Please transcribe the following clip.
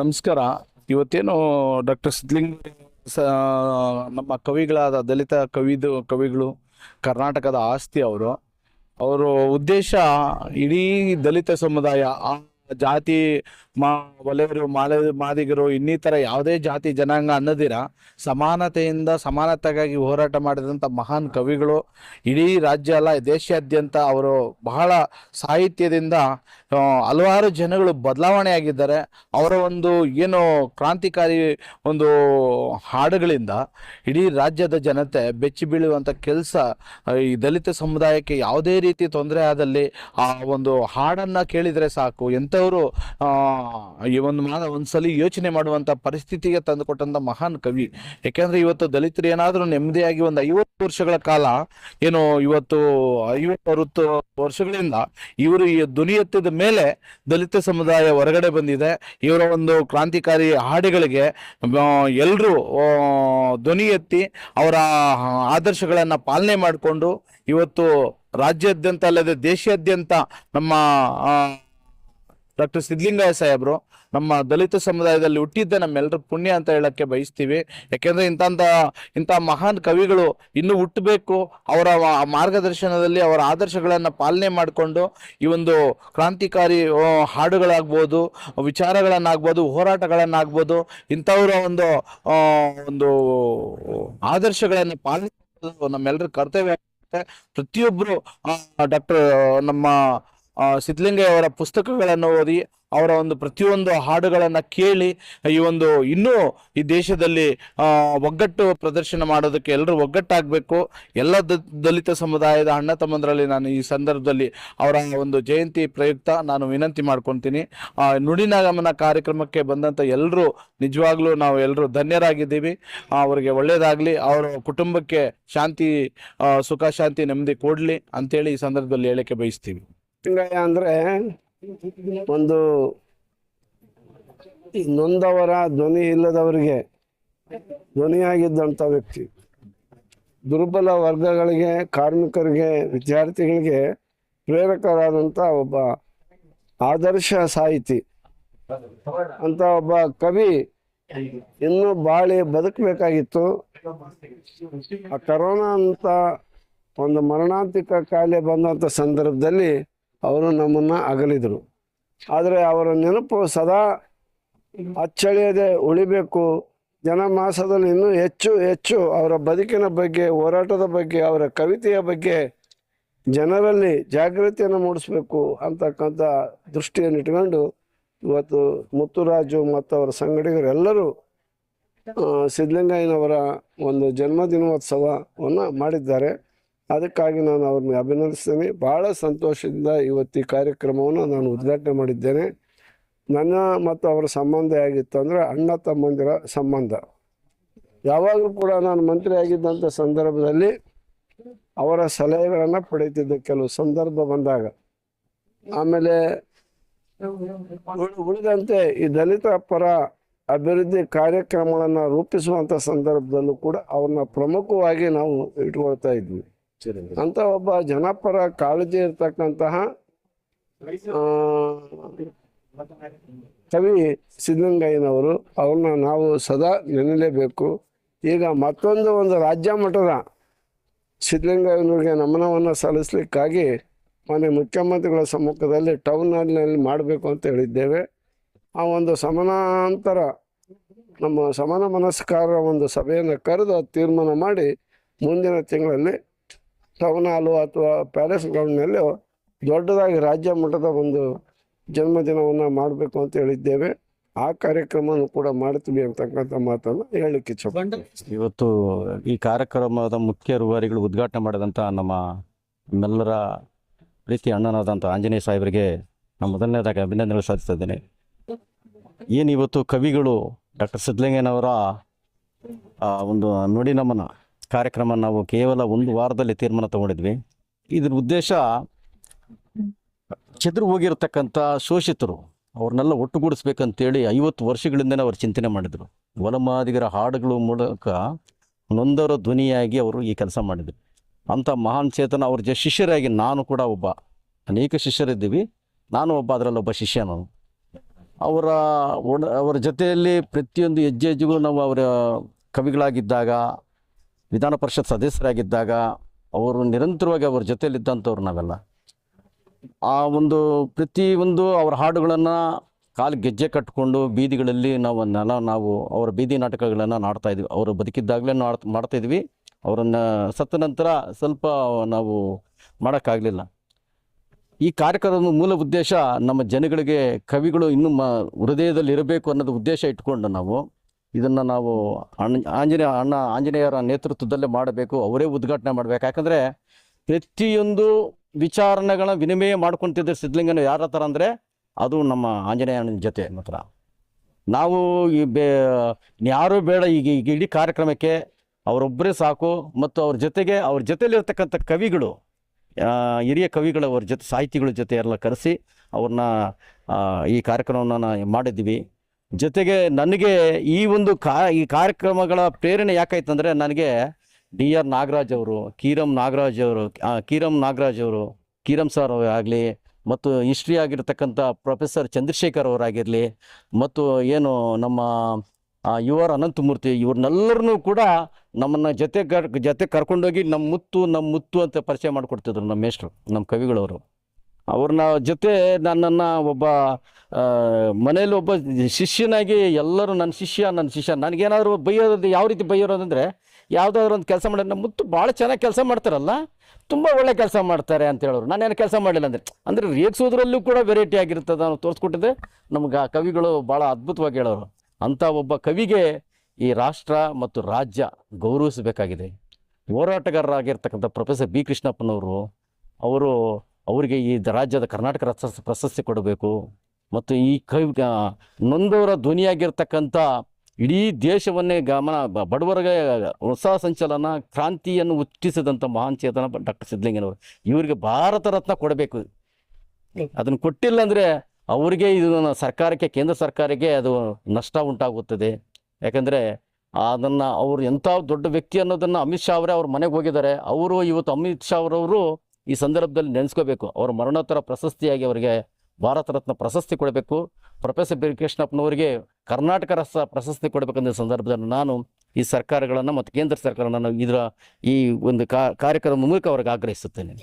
ನಮಸ್ಕಾರ. ಇವತ್ತೇನು ಡಾಕ್ಟರ್ ಸಿದ್ಲಿಂಗ ಸ, ನಮ್ಮ ಕವಿಗಳಾದ ದಲಿತ ಕವಿದು, ಕವಿಗಳು, ಕರ್ನಾಟಕದ ಆಸ್ತಿ ಅವರು, ಅವರ ಉದ್ದೇಶ ಇಡೀ ದಲಿತ ಸಮುದಾಯ, ಆ ಜಾತಿ ಮಾ ಒಲೆಯರು ಮಾಲೆ, ಮಾದಿಗರು, ಇನ್ನಿತರ ಯಾವುದೇ ಜಾತಿ, ಜನಾಂಗ ಅನ್ನದಿರ ಸಮಾನತೆಯಿಂದ ಸಮಾನತೆಗಾಗಿ ಹೋರಾಟ ಮಾಡಿದಂಥ ಮಹಾನ್ ಕವಿಗಳು ಇಡೀ ರಾಜ್ಯ ಅಲ್ಲ, ದೇಶಾದ್ಯಂತ ಅವರು ಬಹಳ ಸಾಹಿತ್ಯದಿಂದ ಹಲವಾರು ಜನಗಳು ಬದಲಾವಣೆ ಆಗಿದ್ದಾರೆ ಅವರ ಒಂದು ಏನು ಕ್ರಾಂತಿಕಾರಿ ಒಂದು ಹಾಡುಗಳಿಂದ ಇಡೀ ರಾಜ್ಯದ ಜನತೆ ಬೆಚ್ಚಿ ಬೀಳುವಂಥ ಕೆಲಸ ಈ ದಲಿತ ಸಮುದಾಯಕ್ಕೆ ಯಾವುದೇ ರೀತಿ ತೊಂದರೆ ಆದಲ್ಲಿ ಆ ಒಂದು ಹಾಡನ್ನು ಕೇಳಿದರೆ ಸಾಕು. ಎಂಥವರು ಈ ಒಂದು ಮಾ ಒಂದ್ಸಲಿ ಯೋಚನೆ ಮಾಡುವಂತ ಪರಿಸ್ಥಿತಿಗೆ ತಂದುಕೊಟ್ಟಂಥ ಮಹಾನ್ ಕವಿ. ಯಾಕೆಂದ್ರೆ ಇವತ್ತು ದಲಿತರು ಏನಾದ್ರೂ ನೆಮ್ಮದಿಯಾಗಿ ಒಂದು ಐವತ್ತು ವರ್ಷಗಳ ಕಾಲ, ಏನು ಇವತ್ತು ಐವತ್ತು ಅರವತ್ತು ವರ್ಷಗಳಿಂದ ಇವರು ಈ ಧ್ವನಿ ಎತ್ತಿದ ಮೇಲೆ ದಲಿತ ಸಮುದಾಯ ಹೊರಗಡೆ ಬಂದಿದೆ. ಇವರ ಒಂದು ಕ್ರಾಂತಿಕಾರಿ ಹಾಡುಗಳಿಗೆ ಎಲ್ಲರೂ ಧ್ವನಿ ಎತ್ತಿ ಅವರ ಆದರ್ಶಗಳನ್ನ ಪಾಲನೆ ಮಾಡಿಕೊಂಡು ಇವತ್ತು ರಾಜ್ಯಾದ್ಯಂತ ಅಲ್ಲದೆ ದೇಶಾದ್ಯಂತ ನಮ್ಮ ಡಾಕ್ಟರ್ ಸಿದ್ಲಿಂಗಯ್ಯ ಸಾಹೇಬ್ರು, ನಮ್ಮ ದಲಿತ ಸಮುದಾಯದಲ್ಲಿ ಹುಟ್ಟಿದ್ದ ನಮ್ಮೆಲ್ಲರ ಪುಣ್ಯ ಅಂತ ಹೇಳಕ್ಕೆ ಬಯಸ್ತೀವಿ. ಯಾಕೆಂದ್ರೆ ಇಂಥ ಇಂಥ ಮಹಾನ್ ಕವಿಗಳು ಇನ್ನೂ ಹುಟ್ಟಬೇಕು. ಅವರ ಮಾರ್ಗದರ್ಶನದಲ್ಲಿ ಅವರ ಆದರ್ಶಗಳನ್ನು ಪಾಲನೆ ಮಾಡಿಕೊಂಡು ಈ ಒಂದು ಕ್ರಾಂತಿಕಾರಿ ಹಾಡುಗಳಾಗ್ಬೋದು, ವಿಚಾರಗಳನ್ನಾಗ್ಬೋದು, ಹೋರಾಟಗಳನ್ನಾಗ್ಬೋದು, ಇಂಥವರ ಒಂದು ಒಂದು ಆದರ್ಶಗಳನ್ನು ಪಾಲನೆ ನಮ್ಮೆಲ್ಲರ ಕರ್ತವ್ಯ ಪ್ರತಿಯೊಬ್ಬರು ಡಾಕ್ಟರ್, ನಮ್ಮ ಸಿದ್ಧಲಿಂಗಯ್ಯ ಅವರ ಪುಸ್ತಕಗಳನ್ನು ಓದಿ ಅವರ ಒಂದು ಪ್ರತಿಯೊಂದು ಹಾಡುಗಳನ್ನು ಕೇಳಿ, ಈ ಒಂದು ಇನ್ನೂ ಈ ದೇಶದಲ್ಲಿ ಒಗ್ಗಟ್ಟು ಪ್ರದರ್ಶನ ಮಾಡೋದಕ್ಕೆ ಎಲ್ಲರೂ ಒಗ್ಗಟ್ಟಾಗಬೇಕು. ಎಲ್ಲ ದಲಿತ ಸಮುದಾಯದ ಅಣ್ಣ ತಮ್ಮಂದರಲ್ಲಿ ನಾನು ಈ ಸಂದರ್ಭದಲ್ಲಿ ಅವರ ಒಂದು ಜಯಂತಿ ಪ್ರಯುಕ್ತ ನಾನು ವಿನಂತಿ ಮಾಡ್ಕೊತೀನಿ. ನುಡಿನಾಗಮನ ಕಾರ್ಯಕ್ರಮಕ್ಕೆ ಬಂದಂಥ ಎಲ್ಲರೂ ನಿಜವಾಗ್ಲೂ ನಾವು ಎಲ್ಲರೂ ಧನ್ಯರಾಗಿದ್ದೀವಿ. ಅವರಿಗೆ ಒಳ್ಳೆಯದಾಗಲಿ ಅವರ ಕುಟುಂಬಕ್ಕೆ ಶಾಂತಿ ಸುಖ, ಶಾಂತಿ, ನೆಮ್ಮದಿ ಕೊಡಲಿ ಅಂತೇಳಿ ಈ ಸಂದರ್ಭದಲ್ಲಿ ಹೇಳಕ್ಕೆ ಬಯಸ್ತೀವಿ. ಹಿಂಗಯ್ಯ ಅಂದರೆ ಒಂದು ನೊಂದವರ ಧ್ವನಿ ಇಲ್ಲದವರಿಗೆ ಧ್ವನಿಯಾಗಿದ್ದಂಥ ವ್ಯಕ್ತಿ. ದುರ್ಬಲ ವರ್ಗಗಳಿಗೆ, ಕಾರ್ಮಿಕರಿಗೆ, ವಿದ್ಯಾರ್ಥಿಗಳಿಗೆ ಪ್ರೇರಕರಾದಂಥ ಒಬ್ಬ ಆದರ್ಶ ಸಾಹಿತಿ. ಅಂತ ಒಬ್ಬ ಕವಿ ಇನ್ನೂ ಬಾಳಿ ಬದುಕಬೇಕಾಗಿತ್ತು. ಆ ಕರೋನಾ ಅಂತ ಒಂದು ಮರಣಾಂತಿಕ ಕಾಯಿಲೆ ಬಂದಂಥ ಸಂದರ್ಭದಲ್ಲಿ ಅವರು ನಮ್ಮನ್ನು ಅಗಲಿದರು. ಆದರೆ ಅವರ ನೆನಪು ಸದಾ ಅಚ್ಚಳಿಯದೆ ಉಳಿಬೇಕು. ಜನ ಮಾಸದಲ್ಲಿ ಇನ್ನೂ ಹೆಚ್ಚು ಹೆಚ್ಚು ಅವರ ಬದುಕಿನ ಬಗ್ಗೆ, ಹೋರಾಟದ ಬಗ್ಗೆ, ಅವರ ಕವಿತೆಯ ಬಗ್ಗೆ ಜನರಲ್ಲಿ ಜಾಗೃತಿಯನ್ನು ಮೂಡಿಸಬೇಕು ಅಂತಕ್ಕಂಥ ದೃಷ್ಟಿಯನ್ನು ಇಟ್ಕೊಂಡು ಇವತ್ತು ಮುತ್ತುರಾಜು ಮತ್ತು ಅವರ ಸಂಗಡಿಗರೆಲ್ಲರೂ ಸಿದ್ಧಲಿಂಗಯ್ಯನವರ ಒಂದು ಜನ್ಮದಿನೋತ್ಸವವನ್ನು ಮಾಡಿದ್ದಾರೆ. ಅದಕ್ಕಾಗಿ ನಾನು ಅವ್ರನ್ನ ಅಭಿನಂದಿಸ್ತೇನೆ. ಭಾಳ ಸಂತೋಷದಿಂದ ಇವತ್ತು ಈ ಕಾರ್ಯಕ್ರಮವನ್ನು ನಾನು ಉದ್ಘಾಟನೆ ಮಾಡಿದ್ದೇನೆ. ನನ್ನ ಮತ್ತು ಅವರ ಸಂಬಂಧ ಹೇಗಿತ್ತು ಅಂದರೆ ಅಣ್ಣ ತಮ್ಮಂದಿರ ಸಂಬಂಧ. ಯಾವಾಗಲೂ ಕೂಡ ನಾನು ಮಂತ್ರಿ ಆಗಿದ್ದಂಥ ಸಂದರ್ಭದಲ್ಲಿ ಅವರ ಸಲಹೆಗಳನ್ನು ಪಡೀತಿದ್ದೆ ಕೆಲವು ಸಂದರ್ಭ ಬಂದಾಗ, ಆಮೇಲೆ ಉಳ್- ಉಳಿದಂತೆ ಈ ದಲಿತ ಪರ ಅಭಿವೃದ್ಧಿ ಕಾರ್ಯಕ್ರಮಗಳನ್ನು ರೂಪಿಸುವಂಥ ಸಂದರ್ಭದಲ್ಲೂ ಕೂಡ ಅವ್ರನ್ನ ಪ್ರಮುಖವಾಗಿ ನಾವು ಇಟ್ಕೊಳ್ತಾ ಇದ್ವಿ. ಅಂತ ಒಬ್ಬ ಜನಪರ ಕಾಳಜಿ ಇರ್ತಕ್ಕಂತಹ ಕವಿ ಸಿದ್ಧಲಿಂಗಯ್ಯನವರು ಅವ್ರನ್ನ ನಾವು ಸದಾ ನೆನಲೇಬೇಕು. ಈಗ ಮತ್ತೊಂದು ಒಂದು ರಾಜ್ಯ ಮಟ್ಟದ ಸಿದ್ದಲಿಂಗಯ್ಯನವ್ರಿಗೆ ನಮನವನ್ನು ಸಲ್ಲಿಸಲಿಕ್ಕಾಗಿ ಮೊನ್ನೆ ಮುಖ್ಯಮಂತ್ರಿಗಳ ಸಮ್ಮುಖದಲ್ಲಿ ಟೌನ್ ಹಾಲ್ನಲ್ಲಿ ಮಾಡಬೇಕು ಅಂತ ಹೇಳಿದ್ದೇವೆ. ಆ ಒಂದು ಸಮಾನಾಂತರ, ನಮ್ಮ ಸಮಾನ ಮನಸ್ಕಾರ ಒಂದು ಸಭೆಯನ್ನು ಕರೆದು ತೀರ್ಮಾನ ಮಾಡಿ ಮುಂದಿನ ತಿಂಗಳಲ್ಲಿ ಟೌನ್ ಹಾಲು ಅಥವಾ ಪ್ಯಾಲೇಸ್ ಗ್ರೌಂಡ್ನಲ್ಲೂ ದೊಡ್ಡದಾಗಿ ರಾಜ್ಯ ಮಟ್ಟದ ಒಂದು ಜನ್ಮದಿನವನ್ನು ಮಾಡಬೇಕು ಅಂತ ಹೇಳಿದ್ದೇವೆ. ಆ ಕಾರ್ಯಕ್ರಮವನ್ನು ಕೂಡ ಮಾಡ್ತೀವಿ ಅಂತಕ್ಕಂಥ ಮಾತನ್ನು ಹೇಳಲಿಕ್ಕೆ ಇಚ್ಛೆ ಇವತ್ತು ಈ ಕಾರ್ಯಕ್ರಮದ ಮುಖ್ಯ ರೂವಾರಿಗಳು ಉದ್ಘಾಟನೆ ಮಾಡಿದಂಥ ನಮ್ಮ ನಮ್ಮೆಲ್ಲರ ಪ್ರೀತಿ ಅಣ್ಣನಾದಂಥ ಆಂಜನೇಯ ಸಾಹೇಬರಿಗೆ ನಾನು ಮೊದಲನೇದಾಗಿ ಅಭಿನಂದನೆ ಸಾಧಿಸ್ತಾ ಇದ್ದೇನೆ. ಏನು ಇವತ್ತು ಕವಿಗಳು ಡಾಕ್ಟರ್ ಸಿದ್ಧಲಿಂಗಯ್ಯನವರ ಒಂದು ನುಡಿ ನಮನ. ಕಾರ್ಯಕ್ರಮ ನಾವು ಕೇವಲ ಒಂದು ವಾರದಲ್ಲಿ ತೀರ್ಮಾನ ತಗೊಂಡಿದ್ವಿ. ಇದ್ರ ಉದ್ದೇಶ ಚದುರು ಹೋಗಿರತಕ್ಕಂಥ ಶೋಷಿತರು, ಅವ್ರನ್ನೆಲ್ಲ ಒಟ್ಟುಗೂಡಿಸ್ಬೇಕಂತೇಳಿ ಐವತ್ತು ವರ್ಷಗಳಿಂದನೇ ಅವರು ಚಿಂತನೆ ಮಾಡಿದರು. ಒಲಮಾದಿಗರ ಹಾಡುಗಳ ಮೂಲಕ ನೊಂದರ ಧ್ವನಿಯಾಗಿ ಅವರು ಈ ಕೆಲಸ ಮಾಡಿದರು. ಅಂಥ ಮಹಾನ್ ಚೇತನ ಅವ್ರ ಜ ಶಿಷ್ಯರಾಗಿ ನಾನು ಕೂಡ ಒಬ್ಬ, ಅನೇಕ ಶಿಷ್ಯರಿದ್ದೀವಿ. ನಾನು ಒಬ್ಬ ಅದರಲ್ಲಿ ಒಬ್ಬ ಶಿಷ್ಯ ನಾನು. ಅವರ ಅವರ ಜೊತೆಯಲ್ಲಿ ಪ್ರತಿಯೊಂದು ಹೆಜ್ಜೆ ಹೆಜ್ಜೆಗೂ ನಾವು ಅವರ ಕವಿಗಳಾಗಿದ್ದಾಗ ವಿಧಾನ ಪರಿಷತ್ ಸದಸ್ಯರಾಗಿದ್ದಾಗ ಅವರು ನಿರಂತರವಾಗಿ ಅವ್ರ ಜೊತೆಯಲ್ಲಿದ್ದಂಥವ್ರು ನಾವೆಲ್ಲ. ಆ ಒಂದು ಪ್ರತಿಯೊಂದು ಅವರ ಹಾಡುಗಳನ್ನು ಕಾಲು ಗೆಜ್ಜೆ ಕಟ್ಟಿಕೊಂಡು ಬೀದಿಗಳಲ್ಲಿ ನಾವು ನೆಲ ನಾವು ಅವರ ಬೀದಿ ನಾಟಕಗಳನ್ನು ನಾಡ್ತಾ ಇದ್ವಿ. ಅವರು ಬದುಕಿದ್ದಾಗಲೇ ನಾಡ್ ಮಾಡ್ತಾ ಇದ್ವಿ. ಅವರನ್ನು ಸತ್ತ ನಂತರ ಸ್ವಲ್ಪ ನಾವು ಮಾಡೋಕ್ಕಾಗಲಿಲ್ಲ. ಈ ಕಾರ್ಯಕ್ರಮದ ಮೂಲ ಉದ್ದೇಶ ನಮ್ಮ ಜನಗಳಿಗೆ ಕವಿಗಳು ಇನ್ನೂ ಮ ಹೃದಯದಲ್ಲಿ ಇರಬೇಕು ಅನ್ನೋದು ಉದ್ದೇಶ ಇಟ್ಕೊಂಡು ನಾವು ಇದನ್ನು ನಾವು ಆಂಜನೇಯ ಅಣ್ಣ ಆಂಜನೇಯರ ನೇತೃತ್ವದಲ್ಲೇ ಮಾಡಬೇಕು, ಅವರೇ ಉದ್ಘಾಟನೆ ಮಾಡಬೇಕು. ಯಾಕಂದರೆ ಪ್ರತಿಯೊಂದು ವಿಚಾರಣೆಗಳ ವಿನಿಮಯ ಮಾಡ್ಕೊತಿದ್ದ ಸಿದ್ಧಲಿಂಗನ ಯಾರ ಥರ ಅಂದರೆ ಅದು ನಮ್ಮ ಆಂಜನೇಯನ ಜೊತೆ ಮಾತ್ರ. ನಾವು ಈ ಬೇ, ಯಾರೂ ಬೇಡ ಈಗ ಈಗ ಇಡೀ ಕಾರ್ಯಕ್ರಮಕ್ಕೆ ಅವರೊಬ್ಬರೇ ಸಾಕು, ಮತ್ತು ಅವ್ರ ಜೊತೆಗೆ, ಅವ್ರ ಜೊತೆಯಲ್ಲಿರ್ತಕ್ಕಂಥ ಕವಿಗಳು ಹಿರಿಯ ಕವಿಗಳು ಅವ್ರ ಜೊತೆ, ಸಾಹಿತಿಗಳ ಜೊತೆ ಎಲ್ಲ ಕರೆಸಿ ಅವ್ರನ್ನ ಈ ಕಾರ್ಯಕ್ರಮವನ್ನು ಮಾಡಿದ್ವಿ ಜೊತೆಗೆ ನನಗೆ ಈ ಒಂದು ಕಾ, ಈ ಕಾರ್ಯಕ್ರಮಗಳ ಪ್ರೇರಣೆ ಯಾಕಾಯ್ತಂದರೆ ನನಗೆ ಡಿ ಆರ್ ನಾಗರಾಜ್ ಅವರು, ಕೀರಂ ನಾಗರಾಜ್ ಅವರು ಕಿರಮ್ ಕೀರಂ ನಾಗರಾಜ್ ಅವರು, ಕೀರಂ ಸರ್ ಆಗಲಿ ಮತ್ತು ಹಿಸ್ಟ್ರಿ ಆಗಿರ್ತಕ್ಕಂಥ ಪ್ರೊಫೆಸರ್ ಚಂದ್ರಶೇಖರ್ ಅವರಾಗಿರಲಿ ಮತ್ತು ಏನು ನಮ್ಮ ಆರ್ ಅನಂತಮೂರ್ತಿ ಇವ್ರನ್ನೆಲ್ಲರನ್ನೂ ಕೂಡ ನಮ್ಮನ್ನು ಜೊತೆ ಜೊತೆ ಕರ್ಕೊಂಡೋಗಿ ನಮ್ಮ ಮುತ್ತು ನಮ್ಮ ಮುತ್ತು ಅಂತ ಪರಿಚಯ ಮಾಡಿಕೊಡ್ತಿದ್ರು ನಮ್ಮ ಮೇಷ್ಟ್ರು, ನಮ್ಮ ಕವಿಗಳವರು. ಅವ್ರನ್ನ ಜೊತೆ ನನ್ನನ್ನು ಒಬ್ಬ ಮನೇಲಿ ಒಬ್ಬ ಶಿಷ್ಯನಾಗಿ ಎಲ್ಲರೂ ನನ್ನ ಶಿಷ್ಯ ನನ್ನ ಶಿಷ್ಯ. ನನಗೇನಾದರೂ ಬೈಯೋದು ಯಾವ ರೀತಿ ಬೈಯೋದಂದರೆ ಯಾವುದಾದ್ರೂ ಒಂದು ಕೆಲಸ ಮಾಡಿ ನಮ್ಮ ಮುತ್ತು ಭಾಳ ಚೆನ್ನಾಗಿ ಕೆಲಸ ಮಾಡ್ತಾರಲ್ಲ, ತುಂಬ ಒಳ್ಳೆ ಕೆಲಸ ಮಾಡ್ತಾರೆ ಅಂತ ಹೇಳೋರು. ನಾನೇನು ಕೆಲಸ ಮಾಡಿಲ್ಲ ಅಂದರೆ ಅಂದರೆ ರೇಗಿಸೋದ್ರಲ್ಲೂ ಕೂಡ ವೆರೈಟಿ ಆಗಿರ್ತದೆ ನಾನು ತೋರಿಸ್ಕೊಟ್ಟಿದ್ದೆ. ನಮ್ಗೆ ಆ ಕವಿಗಳು ಭಾಳ ಅದ್ಭುತವಾಗಿ ಹೇಳೋರು. ಅಂಥ ಒಬ್ಬ ಕವಿಗೆ ಈ ರಾಷ್ಟ್ರ ಮತ್ತು ರಾಜ್ಯ ಗೌರವಿಸಬೇಕಾಗಿದೆ. ಹೋರಾಟಗಾರರಾಗಿರ್ತಕ್ಕಂಥ ಪ್ರೊಫೆಸರ್ ಬಿ ಕೃಷ್ಣಪ್ಪನವರು, ಅವರು ಅವರಿಗೆ ಈ ರಾಜ್ಯದ ಕರ್ನಾಟಕ ರತ್ನ ಪ್ರಶಸ್ತಿ ಕೊಡಬೇಕು. ಮತ್ತು ಈ ಕವಿ ನೊಂದವರ ಧ್ವನಿಯಾಗಿರ್ತಕ್ಕಂಥ ಇಡೀ ದೇಶವನ್ನೇ ಗಮನ ಬಡವರಿಗೆ ಹೊಸ ಸಂಚಲನ ಕ್ರಾಂತಿಯನ್ನು ಹುಟ್ಟಿಸಿದಂಥ ಮಹಾನ್ ಚೇತನ ಡಾಕ್ಟರ್ ಸಿದ್ದಲಿಂಗನವರು ಇವರಿಗೆ ಭಾರತ ರತ್ನ ಕೊಡಬೇಕು. ಅದನ್ನು ಕೊಟ್ಟಿಲ್ಲ ಅಂದರೆ ಅವರಿಗೆ ಇದನ್ನು ಸರ್ಕಾರಕ್ಕೆ ಕೇಂದ್ರ ಸರ್ಕಾರಕ್ಕೆ ಅದು ನಷ್ಟ ಉಂಟಾಗುತ್ತದೆ. ಯಾಕಂದರೆ ಅದನ್ನು ಅವರು ಎಂಥ ದೊಡ್ಡ ವ್ಯಕ್ತಿ ಅನ್ನೋದನ್ನು ಅಮಿತ್ ಶಾ ಅವರೇ ಅವ್ರ ಮನೆಗೆ ಹೋಗಿದ್ದಾರೆ. ಅವರು ಇವತ್ತು ಅಮಿತ್ ಶಾ ಅವರವರು ಈ ಸಂದರ್ಭದಲ್ಲಿ ನೆನೆಸ್ಕೋಬೇಕು. ಅವರ ಮರಣೋತ್ತರ ಪ್ರಶಸ್ತಿಯಾಗಿ ಅವರಿಗೆ ಭಾರತ ರತ್ನ ಪ್ರಶಸ್ತಿ ಕೊಡಬೇಕು. ಪ್ರೊಫೆಸರ್ ಬಿ ಕೃಷ್ಣಪ್ಪನವರಿಗೆ ಕರ್ನಾಟಕ ರಸ ಪ್ರಶಸ್ತಿ ಕೊಡಬೇಕಂದ ಸಂದರ್ಭದಲ್ಲಿ ನಾನು ಈ ಸರ್ಕಾರಗಳನ್ನು ಮತ್ತು ಕೇಂದ್ರ ಸರ್ಕಾರಗಳನ್ನು ಇದರ ಈ ಒಂದು ಕಾರ್ಯಕ್ರಮದ ಮೂಲಕ ಅವ್ರಿಗೆ ಆಗ್ರಹಿಸುತ್ತೇನೆ.